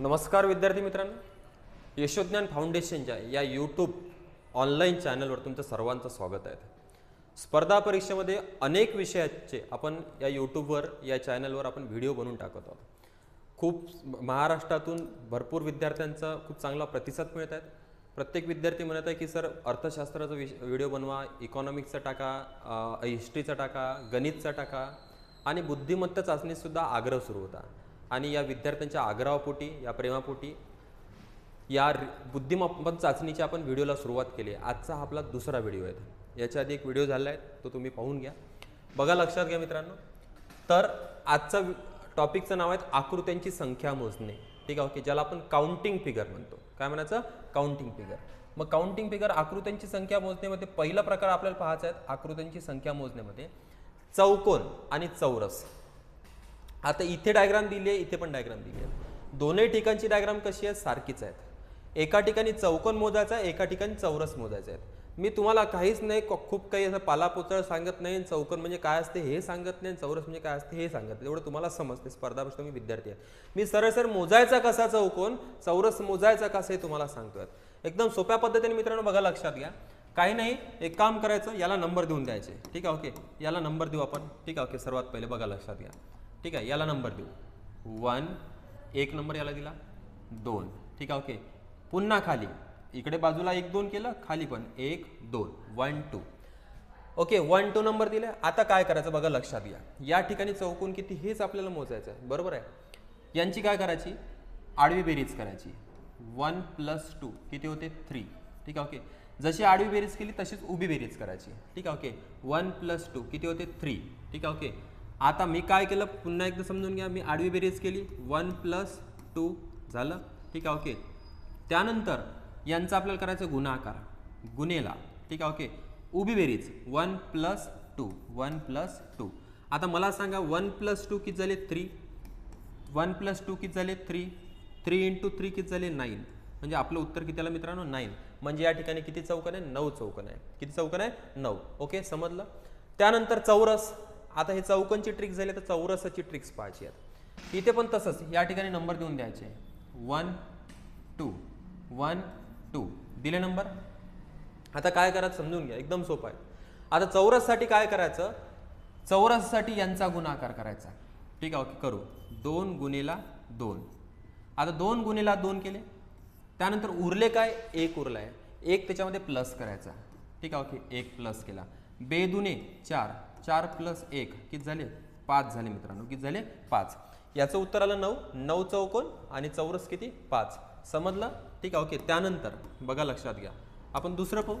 नमस्कार विद्यार्थी मित्रांनो. यशोज्ञान फाउंडेशनच्या या यूट्यूब ऑनलाईन चॅनलवर तुमचं सर्वांचं स्वागत आहे. स्पर्धा परीक्षेमध्ये अनेक विषयाचे आपण या यूट्यूबवर या चॅनलवर आपण व्हिडिओ बनवून टाकत आहोत. खूप महाराष्ट्रातून भरपूर विद्यार्थ्यांचा खूप चांगला प्रतिसाद मिळत आहेत प्रत्येक विद्यार्थी म्हणत आहे की सर अर्थशास्त्राचा विष व्हिडिओ बनवा इकॉनॉमिक्सचा टाका हिस्ट्रीचा टाका गणितचा टाका. आणि बुद्धिमत्ता चाचणीसुद्धा आग्रह सुरू होता. आणि या विद्यार्थ्यांच्या आग्रहापोटी या प्रेमापोटी या रि- बुद्धिमत्ता चाचणीच्या आपण व्हिडिओला सुरुवात केली. आहे आजचा हा आपला दुसरा व्हिडिओ आहे. याच्या आधी एक व्हिडिओ झाला आहे तो तुम्ही पाहून घ्या. बघा लक्षात घ्या मित्रांनो. तर आजचा टॉपिकचं नाव आहे आकृत्यांची संख्या मोजणे. ठीक आहे ओके ज्याला आपण काउंटिंग फिगर म्हणतो. काय म्हणायचं? Counting figure. मग काउंटिंग फिगर आकृत्यांची संख्या मोजण्यामध्ये पहिला प्रकार आपल्याला पाहायचा आहे आकृत्यांची संख्या मोजण्यामध्ये. चौकोन आणि चौरस. आता इथे डायग्राम दिली आहे इथे पण डायग्राम दिली आहे. दोन्ही ठिकाणची डायग्राम कशी आहे सारखीच आहेत. एका ठिकाणी चौकोन मोजायचा आहे एका ठिकाणी चौरस मोजायचे आहेत मी तुम्हाला काहीच नाही खूप काही असं पालापुतळ सांगत नाही आणि चौकोन म्हणजे काय असते हे सांगत नाही चौरस म्हणजे काय असते हे सांगत नाही. एवढं तुम्हाला समजते स्पर्धा प्रश्न तुम्ही विद्यार्थी आहेत मी सरळ सर मोजायचा कसा चौकोन चौरस मोजायचा कसा हे तुम्हाला सांगतोय. एकदम सोप्या पद्धतीने मित्रांनो बघा लक्षात घ्या. काही नाही एक काम करायचं याला नंबर देऊन द्यायचे. ठीक आहे ओके याला नंबर देऊ आपण. ठीक आहे ओके सर्वात पहिले बघा लक्षात घ्या. ठीक आहे याला नंबर देऊ. वन एक नंबर याला दिला. दोन. ठीक आहे ओके पुन्हा खाली. इकडे बाजूला एक दोन केलं खाली पण. एक दोन. One two okay one two number दिले. आता काय करायचं बघा लक्षात घ्या. या ठिकाणी चौकून किती हेच आपल्याला मोजायचं आहे बरोबर आहे? यांची काय करायची? आडवी बेरीज करायची. वन प्लस टू किती होते? थ्री ठीक आहे ओके जशी आडवी बेरीज केली तशीच उभी बेरीज करायची. ठीक आहे ओके वन प्लस टू किती होते? थ्री ठीक आहे ओके आता मी काय केलं? पुन्हा एकदा समजून घ्या. मी आडवी बेरीज केली. वन प्लस टू झालं. ठीक आहे ओके. त्यानंतर यांचा आपल्याला करायचं गुणाकार. गुन्हेला ठीक आहे ओके. उभी बेरीज. One plus two. One plus two. आता मला सांगा वन प्लस टू किती झाले? थ्री. वन प्लस टू किती झाले? थ्री. थ्री इंटू थ्री किती झाले? नाईन. म्हणजे आपलं उत्तर किती आलं मित्रांनो? नाईन. म्हणजे या ठिकाणी किती चौकन आहे? नऊ चौकन आहे. किती चौकन आहे? नऊ. ओके समजलं? त्यानंतर चौरस. आता हे चौकनची ट्रिक झाली तर चौरसाची ट्रिक्स पाहायची आहेत इथे पण तसंच या ठिकाणी नंबर देऊन द्यायचे. वन टू वन टू दिले नंबर आता काय करायचं समजून घ्या एकदम सोपं आहे. आता चौरससाठी काय करायचं? चौरससाठी यांचा गुणाकार करायचा. ठीक आहे ओके करू. दोन गुणेला दोन. आता दोन गुणेला दोन केले. त्यानंतर उरले काय? एक उरला आहे एक त्याच्यामध्ये प्लस करायचा. ठीक आहे ओके एक प्लस केला. बेदुने चार. चार प्लस एक किती झाले? पाच झाले मित्रांनो. किती झाले? पाच. याचं उत्तर आलं नऊ. नऊ चौकोन आणि चौरस किती? पाच. समजलं? ठीक आहे ओके. त्यानंतर बघा लक्षात घ्या. आपण दुसरं पाहू.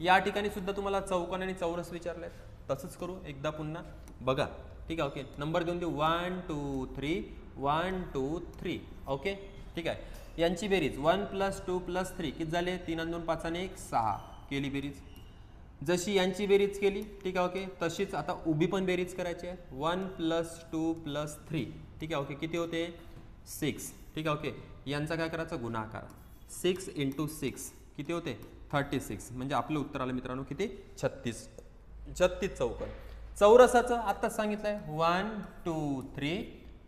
या ठिकाणी सुद्धा तुम्हाला चौकोन आणि चौरस विचारले तसंच करू एकदा पुन्हा. बघा. ठीक आहे ओके. नंबर देऊन देऊ. One two three. One two three. Okay? ठीक आहे. यांची बेरीज. One plus two plus three. किती झाले? तीन आणि दोन पाच आणि एक सहा. केली बेरीज. जशी यांची बेरीज केली ठीक आहे ओके? तशीच आता उभी पण बेरीज करायची आहे. One plus two plus three ठीक आहे ओके? किती होते? सिक्स ठीक आहे ओके? यांचा काय करायचा? गुणाकार. सिक्स इंटू सिक्स किती होते? थर्टी सिक्स म्हणजे आपलं उत्तर आलं मित्रांनो किती? छत्तीस. छत्तीस चौकन चौरसाचं आत्ताच सांगितलं आहे one two three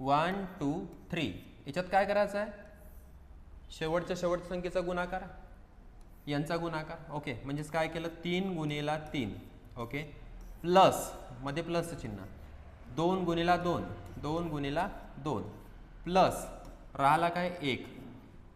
one two three याच्यात काय करायचं आहे? शेवटच्या शेवटच्या संख्येचा गुणाकार. यांचा गुणाकार. ओके म्हणजेच काय केलं? तीन गुणेला तीन. ओके प्लसमध्ये प्लस चिन्ह. दोन गुणेला दोन. दोन गुणेला दोन. प्लस राहिला काय? एक.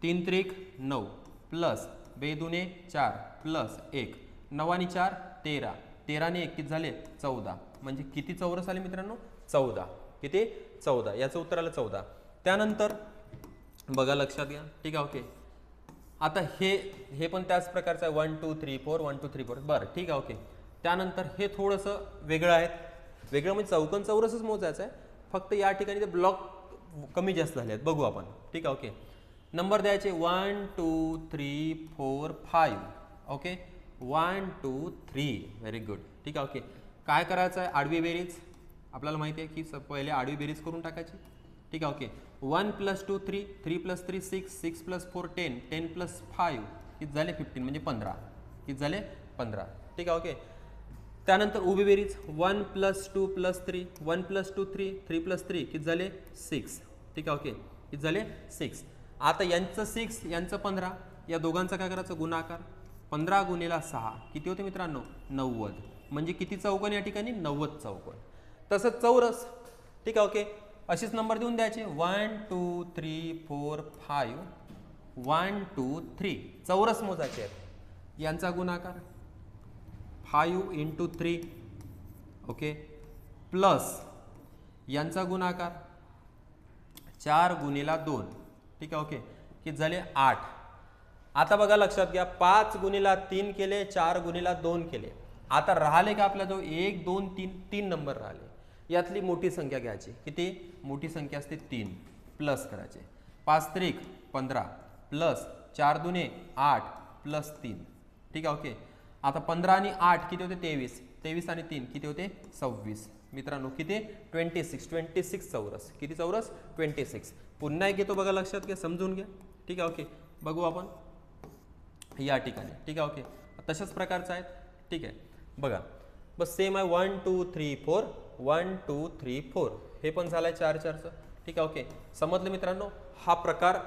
तीन त्रिक नऊ. प्लस बेदुने चार. प्लस एक. नवानी चार तेरा. तेराने एक झाले? चौदा. म्हणजे किती चौरस आले मित्रांनो? चौदा. किती? चौदा. याचं उत्तर आलं चौदा. त्यानंतर बघा लक्षात घ्या. ठीक आहे ओके आता हे हे पण त्याच प्रकारचं आहे. One two three four one two three four बरं ठीक आहे ओके त्यानंतर हे थोडंसं वेगळं आहे. वेगळं म्हणजे चौकन चौरसच मोजायचं आहे. फक्त या ठिकाणी ते ब्लॉक कमी जास्त झाले आहेत. बघू आपण. ठीक आहे ओके नंबर द्यायचे one two three four five okay one two three very good ठीक आहे ओके काय करायचं आहे? आडवी बेरीज. आपल्याला माहिती आहे की स- पहिले आडवी बेरीज करून टाकायची. ठीक आहे okay. One plus two three. Three plus three six. Six plus four ten. Ten plus five. किती झाले? फिफ्टीन म्हणजे पंधरा. किती झाले? पंधरा. ठीक आहे ओके. त्यानंतर उभी बेरीज. One plus two plus three. One plus two three. Three plus three. किती झाले? सिक्स. ठीक आहे ओके. किती झाले? सिक्स. आता यांचं सिक्स यांचं पंधरा. या दोघांचा काय करायचं? गुणाकार. पंधरा गुणेला सहा. किती होते मित्रांनो? नव्वद. म्हणजे किती चौकोन या ठिकाणी? नव्वद चौकोन. तसंच चौरस. ठीक आहे ओके. असेच नंबर देऊन द्यायचे. One two three four five one two three चौरस मोजायचे आहेत. यांचा गुणाकार five into three okay plus यांचा गुणाकार चार गुणिला दोन. ठीक आहे? ओके किती झाले आठ. आता बघा लक्षात घ्या. पाच गुणिला तीन केले चार गुणिला दोन केले. आता राहिले का आपल्याजवळ एक दोन तीन तीन नंबर राहिले. यातली मोठी संख्या घ्यायची. किती? मोठी संख्या असते तीन. प्लस करायचे. पाच त्रिक पंधरा. प्लस चार दुने आठ. प्लस तीन. ठीक आहे ओके. आता पंधरा आणि आठ किती होते? तेवीस. तेवीस आणि तीन किती होते? सव्वीस. मित्रांनो किती? Twenty six. ट्वेंटी सिक्स चौरस. किती चौरस? Twenty six. पुन्हा एक येतो बघा लक्षात घ्या समजून घ्या. ठीक आहे ओके. बघू आपण. या ठिकाणी. ठीक आहे ओके. तशाच प्रकारचं आहेत ठीक आहे. बघा. बस सेम आहे. One two three four one two three four. हे पण झालं आहे चार चारचं. ठीक आहे ओके. समजलं मित्रांनो? हा प्रकार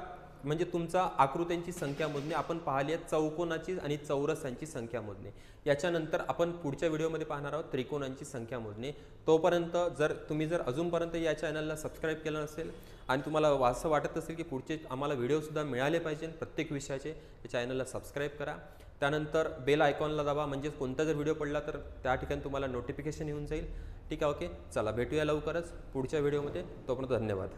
म्हणजे तुमचा आकृत्यांची संख्या मोजणे आपण पाहिली आहे चौकोनाची आणि चौरसांची संख्या मोजणे. याच्यानंतर आपण पुढच्या व्हिडिओमध्ये पाहणार आहोत त्रिकोणांची संख्या मोजणे. तोपर्यंत जर तुम्ही जर अजूनपर्यंत या चॅनलला सबस्क्राईब केलं नसेल आणि तुम्हाला असं वाटत असेल की पुढचे आम्हाला व्हिडिओसुद्धा मिळाले पाहिजे प्रत्येक विषयाचे या चॅनलला सबस्क्राईब करा. त्यानंतर बेल आयकॉनला दाबा म्हणजे कोणता जर व्हिडिओ पडला तर त्या ठिकाणी तुम्हाला नोटिफिकेशन येऊन जाईल. ठीक आहे ओके. चला भेटूया लवकरच पुढच्या व्हिडिओमध्ये. तोपर्यंत धन्यवाद.